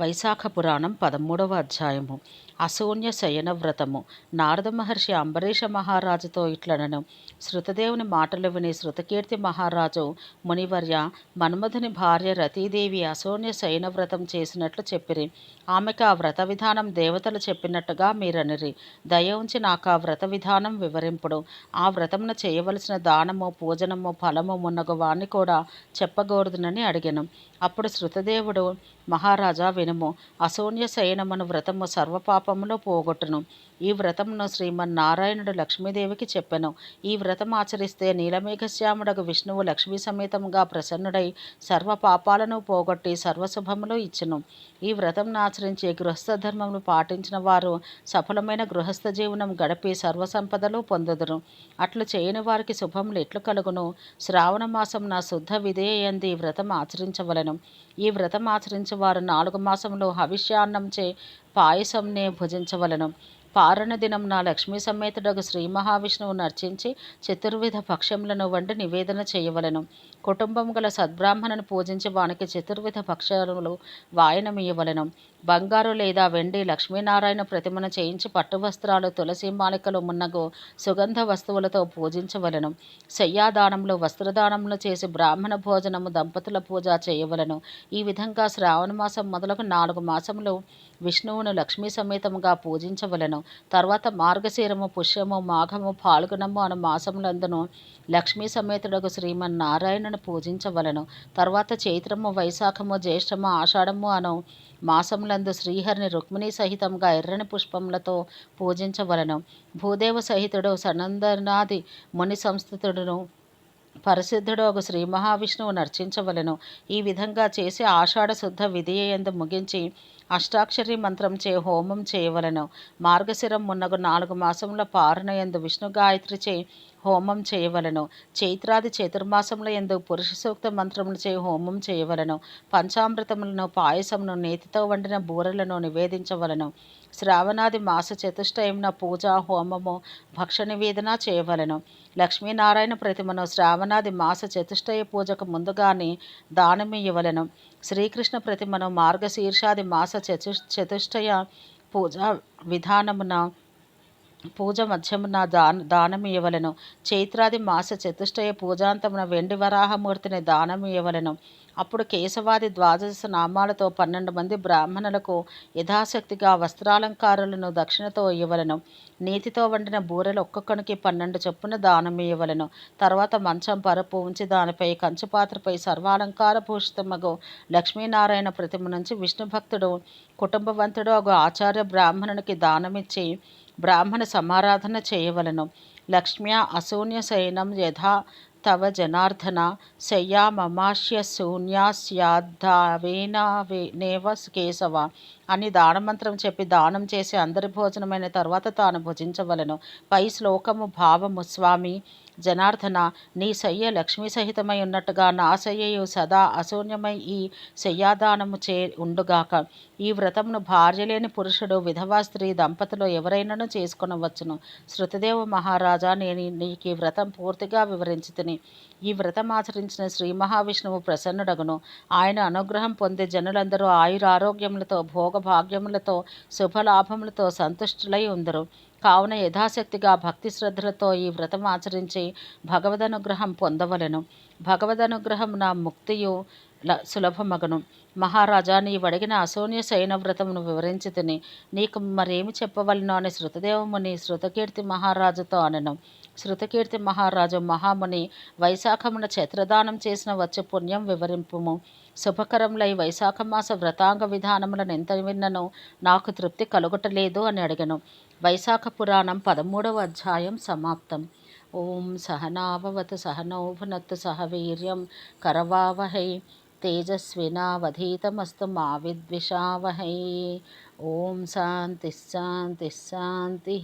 వైశాఖ పురాణం పదమూడవ అధ్యాయము. అశూన్య శయన వ్రతము. నారద మహర్షి అంబరీష మహారాజుతో ఇట్లనను. శృతదేవుని మాటలు విని శృతకీర్తి మహారాజు మునివర్య మన్మధుని భార్య రతీదేవి అశూన్య శయన వ్రతం చేసినట్లు చెప్పిరి. ఆమెకు ఆ వ్రత విధానం దేవతలు చెప్పినట్టుగా మీరనిరి. దయ ఉంచి నాకు ఆ వ్రత విధానం వివరింపుడు. ఆ వ్రతమును చేయవలసిన దానము పూజనము ఫలము మున్నగు వాణ్ణి కూడా చెప్పగోరుదునని అడిగాను. అప్పుడు శృతదేవుడు మహారాజా వినుము. అశూన్య శయనమును వ్రతము సర్వపాపములో పోగొట్టును. ఈ వ్రతమును శ్రీమన్నారాయణుడు లక్ష్మీదేవికి చెప్పెను. ఈ వ్రతం ఆచరిస్తే నీలమేఘశ్యాముడకు విష్ణువు లక్ష్మీ సమేతముగా ప్రసన్నుడై సర్వ పాపాలను పోగొట్టి సర్వశుభములు ఇచ్చును. ఈ వ్రతంను ఆచరించి గృహస్థ ధర్మమును పాటించిన వారు సఫలమైన గృహస్థ జీవనం గడిపి సర్వసంపదలు పొందుదురు. అట్లు చేయని వారికి శుభములు ఎట్లు కలుగును? శ్రావణ మాసం నా శుద్ధ విధేయంది వ్రతం ఆచరించవలను. ఈ వ్రతం ఆచరించేవారు నాలుగు మాసములు హవిష్యాన్నంచే పాయసంనే భుజించవలను. పారణ దినం నా లక్ష్మీ సమేతుడగు శ్రీ మహావిష్ణువు నర్చించి చతుర్విధ పక్షములను వండి నివేదన చేయవలను. కుటుంబం గల సద్బ్రాహ్మణను పూజించి వానికి చతుర్విధ పక్షములు వాయనమియవలను. బంగారు లేదా వెండి లక్ష్మీనారాయణ ప్రతిమను చేయించి పట్టు వస్త్రాలు తులసి మాలికలు మున్నగు సుగంధ వస్తువులతో పూజించవలను. శయ్యాదానంలో వస్త్రదానములు చేసి బ్రాహ్మణ భోజనము దంపతుల పూజ చేయవలను. ఈ విధంగా శ్రావణ మాసం మొదలకు నాలుగు మాసములు విష్ణువును లక్ష్మీ సమేతముగా పూజించవలను. తర్వాత మార్గశీరము పుష్యము మాఘము పాల్గొనము అను మాసములందును లక్ష్మీ సమేతుడకు శ్రీమన్నారాయణను పూజించవలను. తర్వాత చైత్రము వైశాఖము జ్యేష్ఠము ఆషాఢము అను మాసములందు శ్రీహరిని రుక్మిణి సహితంగా ఎర్రని పుష్పములతో పూజించవలను. భూదేవ సహితుడు సనందనాది ముని సంస్థితుడును పరిశుద్ధుడు ఒక శ్రీ మహావిష్ణువు నర్చించవలను. ఈ విధంగా చేసి ఆషాఢ శుద్ధ విధియందు ముగించి అష్టాక్షరి మంత్రం చే హోమం చేయవలను. మార్గశిరం మున్నగు నాలుగు మాసముల పారణయందు విష్ణు గాయత్రి చే హోమం చేయవలను. చైత్రాది చతుర్మాసముల ఎందు పురుష సూక్త మంత్రములచే హోమం చేయవలను. పంచామృతములను పాయసమును నేతితో వండిన బూరలను నివేదించవలను. శ్రావణాది మాస చతుష్టయమున పూజ హోమము భక్ష నివేదన చేయవలను. లక్ష్మీనారాయణ ప్రతిమను శ్రావణాది మాస చతుష్టయ పూజకు ముందుగానే దానమియ్యవలను శ్రీకృష్ణ ప్రతిమను మార్గశీర్షాది మాస చతు చతుష్టయ పూజా విధానమున పూజ మధ్యమున దాన దానమియవలను చైత్రాది మాస చతుష్టయ పూజాంతమున వెండి వరాహమూర్తిని దానమియవలను అప్పుడు కేశవాది ద్వాదశ నామాలతో పన్నెండు మంది బ్రాహ్మణులకు యథాశక్తిగా వస్త్రాలంకారులను దక్షిణతో ఇవ్వలను. నీతితో వండిన బూరెలు ఒక్కొక్కనికి పన్నెండు చొప్పున దానం ఇవ్వలను. తర్వాత మంచం పరుపు ఉంచి దానిపై కంచుపాత్రపై సర్వాలంకార భూషితమగు లక్ష్మీనారాయణ ప్రతిమ నుంచి విష్ణు భక్తుడు కుటుంబవంతుడు ఒక ఆచార్య బ్రాహ్మణునికి దానమిచ్చి బ్రాహ్మణ సమారాధన చేయవలను. లక్ష్మ్యా అశూన్య శయనం యథా తవ జనార్దన. శయ్యా మమాశ్య శూన్యా శయ్యామమాశ్య నేవ కేశవ. అని దానమంత్రం చెప్పి దానం చేసి అందరి భోజనమైన తర్వాత తాను భుజించవలను. పై శ్లోకము భావము స్వామి! జనార్దన నీ శయ్య లక్ష్మీ సహితమై ఉన్నట్టుగా నా శయ్యయు సదా అశూన్యమై ఈ శయ్యాదానము చే ఉండుగాక. ఈ వ్రతమును భార్య లేని పురుషుడు విధవా స్త్రీ దంపతులు ఎవరైనాను చేసుకునవచ్చును. శృతదేవ మహారాజా నేను నీకు ఈ వ్రతం పూర్తిగా వివరించి తిని ఈ వ్రతం ఆచరించిన శ్రీ మహావిష్ణువు ప్రసన్నుడగును. ఆయన అనుగ్రహం పొందే జనులందరూ ఆయురారోగ్యములతో భోగభాగ్యములతో శుభలాభములతో సంతుష్టులై ఉందరు. కావున యథాశక్తిగా భక్తి శ్రద్ధలతో ఈ వ్రతం ఆచరించి భగవదనుగ్రహం పొందవలెను. భగవదనుగ్రహం నా ముక్తియు సులభమగను. మహారాజా నీవడిగిన అశూన్య శయన వ్రతమును వివరించి తిని నీకు మరేమి చెప్పవలను అని శృతదేవముని శృతకీర్తి మహారాజుతో అనను. శృతకీర్తి మహారాజు మహాముని వైశాఖమున ఛత్రదానం చేసిన వచ్చే పుణ్యం వివరింపుము. శుభకరములై వైశాఖమాస వ్రతాంగ విధానములను ఎంత విన్నను. నాకు తృప్తి కలుగుటలేదు అని అడిగను. వైశాఖ పురాణం పదమూడవ అధ్యాయం సమాప్తం. ఓం సహనావవతు సహనౌభునత్తు సహ వీర్యం కరవావహై తేజస్వినావధీతమస్తు మా విద్విషావహై. ఓం శాంతి శాంతి శాంతి.